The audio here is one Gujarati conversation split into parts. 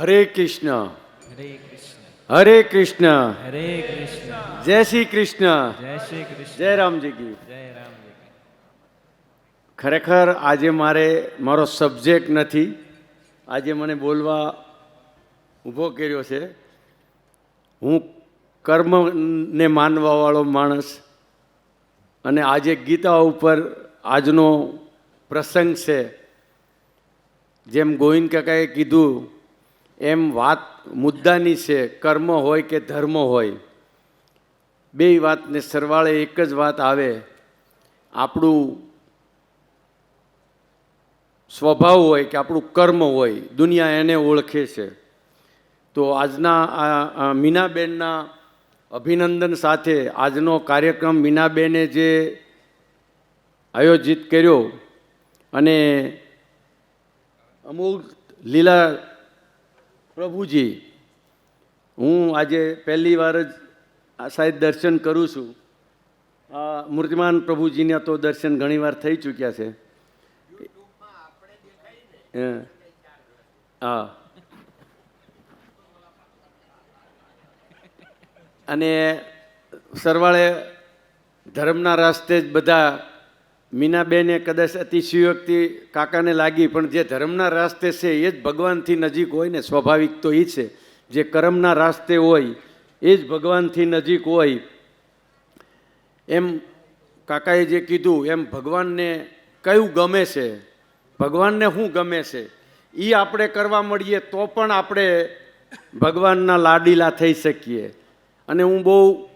હરે કૃષ્ણ હરે કૃષ્ણ હરે કૃષ્ણ હરે કૃષ્ણ જય શ્રી કૃષ્ણ જય શ્રી કૃષ્ણ જય રામજી કી જય રામજી. ખરેખર આજે મારે મારો સબ્જેક્ટ નથી. આજે મને બોલવા ઊભો કર્યો છે. હું કર્મને માનવાવાળો માણસ અને આજે ગીતા ઉપર આજનો પ્રસંગ છે. જેમ ગોવિંદ કાકાએ કીધું એમ વાત મુદ્દાની છે, કર્મ હોય કે ધર્મ હોય. બે વાતને સરવાળે એક જ વાત આવે. આપણું સ્વભાવ હોય કે આપણું કર્મ હોય, દુનિયા એને ઓળખે છે. તો આજના આ મીનાબેનના અભિનંદન સાથે આજનો કાર્યક્રમ મીનાબેને જે આયોજિત કર્યો અને અમુક લીલા પ્રભુજી, હું આજે પહેલી વાર જ સાહેબ દર્શન કરું છું આ મૂર્તિમાન પ્રભુજીના તો દર્શન ઘણીવાર થઈ ચૂક્યા છે. હા અને સરવાળે ધર્મના રાસ્તે જ બધા મીનાબેને કદાચ અતિશયોક્તિ કાકાને લાગી, પણ જે ધર્મના રાસ્તે છે, એ જ ભગવાનથી નજીક હોય ને સ્વાભાવિક તો એ છે. જે કર્મના રાસ્તે હોય, એ જ ભગવાનથી નજીક હોય. એમ કાકાએ જે કીધું, એમ ભગવાનને કયું ગમે છે? ભગવાનને શું ગમે છે? એ આપણે કરવા મળીએ તો પણ આપણે ભગવાનના લાડીલા થઈ શકીએ. અને હું બહુ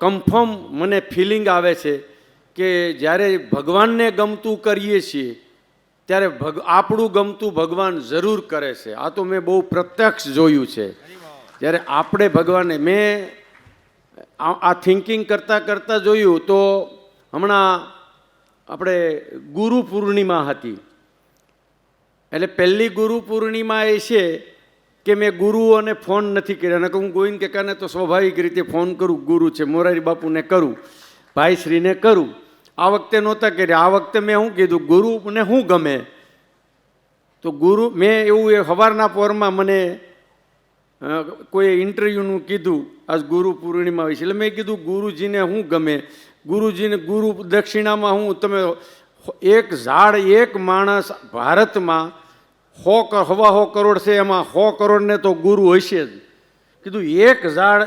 કન્ફર્મ મને ફિલિંગ આવે છે કે જ્યારે ભગવાનને ગમતું કરીએ છીએ, ત્યારે ભગ, આપણું ગમતું ભગવાન જરૂર કરે છે. આ તો મેં બહુ પ્રત્યક્ષ જોયું છે. જ્યારે આપણે ભગવાનને, મેં આ થિંકિંગ કરતાં કરતાં જોયું તો હમણાં આપણે ગુરુ પૂર્ણિમા હતી. એટલે પહેલી ગુરુ પૂર્ણિમા એ છે કે મેં ગુરુઓને ફોન નથી કર્યા. નકર હું ગોવિંદ કાકાને તો સ્વાભાવિક રીતે ફોન કરું ગુરુ છે, મોરારી બાપુને કરું, ભાઈશ્રીને કરું. આ વખતે નહોતા કર્યા. આ વખતે મેં શું કીધું? ગુરુને શું ગમે? તો ગુરુ, મેં એવું એ સવારના પોરમાં મને કોઈ ઇન્ટરવ્યૂનું કીધું આજ ગુરુ પૂર્ણિમા વિશે. એટલે મેં કીધું, ગુરુજીને શું ગમે? ગુરુજીને, ગુરુ દક્ષિણામાં હું તમે એક ઝાડ, એક માણસ ભારતમાં સો હવા સો કરોડ છે, એમાં સો કરોડને તો ગુરુ હશે જ. કીધું, એક ઝાડ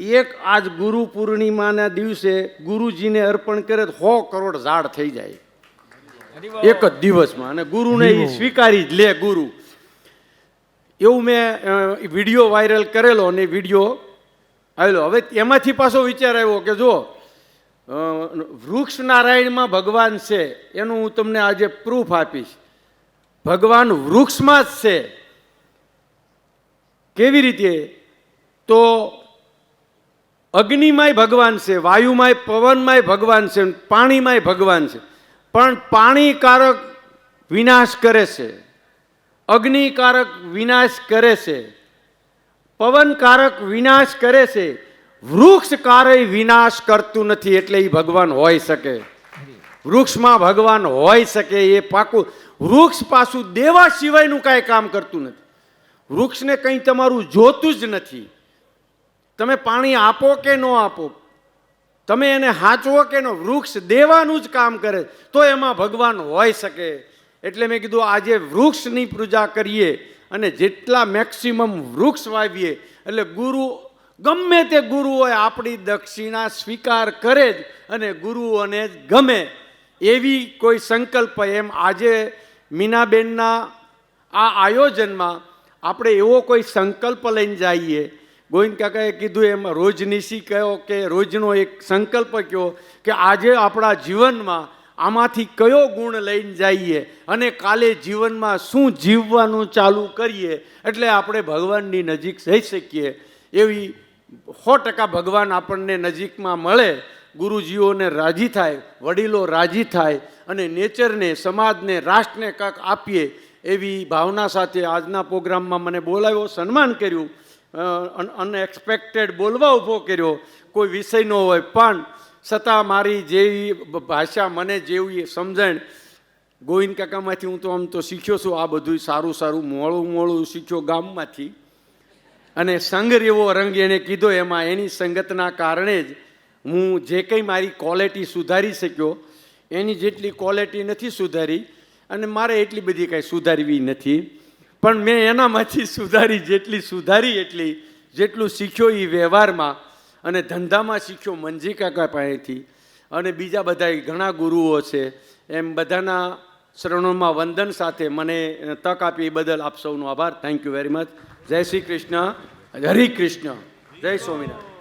એક આજ ગુરુ પૂર્ણિમાના દિવસે ગુરુજીને અર્પણ કરે તો સો કરોડ ઝાડ થઈ જાય. એક જ દિવસમાં. અને ગુરુને એ સ્વીકારી જ લે ગુરુ. એવું મેં વીડિયો વાયરલ કરેલો અને વીડિયો આવેલો. હવે એમાંથી પાછો વિચાર આવ્યો કે જો વૃક્ષ નારાયણમાં ભગવાન છે એનું હું તમને આજે પ્રૂફ આપીશ. ભગવાન વૃક્ષમાં જ છે. કેવી રીતે? તો અગ્નિમાંય ભગવાન છે, વાયુમાંય, પવનમાંય ભગવાન છે પાણીમાંય ભગવાન છે. પણ પાણીકારક વિનાશ કરે છે, અગ્નિકારક વિનાશ કરે છે, પવનકારક વિનાશ કરે છે, વૃક્ષ કારય વિનાશ કરતું નથી એટલે એ ભગવાન હોઈ શકે. વૃક્ષમાં ભગવાન હોઈ શકે એ પાકું, વૃક્ષ પાછું દેવા સિવાયનું કાંઈ કામ કરતું નથી. વૃક્ષને કંઈ તમારું જોતું જ નથી. તમે પાણી આપો કે ન આપો? તમે એને હાચવો કે નો? વૃક્ષ દેવાનું જ કામ કરે, તો એમાં ભગવાન હોઈ શકે. એટલે મેં કીધું, આજે વૃક્ષની પૂજા કરીએ અને જેટલા મેક્સિમમ વૃક્ષ વાવીએ, એટલે ગુરુ, ગમે તે ગુરુ હોય, આપણી દક્ષિણા સ્વીકાર કરે જ અને ગુરુઓને જ ગમે. એવી કોઈ સંકલ્પ એમ આજે મીનાબેનના આ આયોજનમાં આપણે એવો કોઈ સંકલ્પ લઈને જઈએ ગોવિંદ કાકાએ કીધું એમ રોજનીશી કયો કે રોજનો એક સંકલ્પ કહો કે આજે આપણા જીવનમાં આમાંથી કયો ગુણ લઈને જઈએ અને કાલે જીવનમાં શું જીવવાનું ચાલુ કરીએ એટલે આપણે ભગવાનની નજીક જઈ શકીએ. એવી સો ટકા ભગવાન આપણને નજીકમાં મળે, ગુરુજીઓને રાજી થાય, વડીલો રાજી થાય અને નેચરને, સમાજને, રાષ્ટ્રને કાંક આપીએ એવી ભાવના સાથે આજના પ્રોગ્રામમાં મને બોલાવ્યો, સન્માન કર્યું. અનએક્સપેક્ટેડ બોલવા ઊભો કર્યો. કોઈ વિષય ન હોય. પણ છતાં મારી જેવી ભાષા મને જેવી સમજણ. ગોવિંદ કાકામાંથી હું તો આમ તો શીખ્યો છું. આ બધું સારું સારું, મોળું મોળું શીખ્યો ગામમાંથી. અને સંગ એવો રંગ એણે કીધો. એમાં એની સંગતના કારણે જ હું જે કંઈ મારી ક્વોલિટી સુધારી શક્યો, એની જેટલી ક્વોલિટી નથી સુધારી. અને મારે એટલી બધી કાંઈ સુધારવી નથી. પણ મેં એનામાંથી સુધારી જેટલી સુધારી એટલી, જેટલું શીખ્યો એ વ્યવહારમાં અને ધંધામાં શીખ્યો મંજી કાકા પાસેથી. અને બીજા બધા ઘણા ગુરુઓ છે. એમ બધાના શરણોમાં વંદન સાથે મને તક આપી એ બદલ આપ સૌનો આભાર. થેન્ક યુ વેરી મચ જય શ્રી કૃષ્ણ. હરે કૃષ્ણ. જય સ્વામિનારાયણ.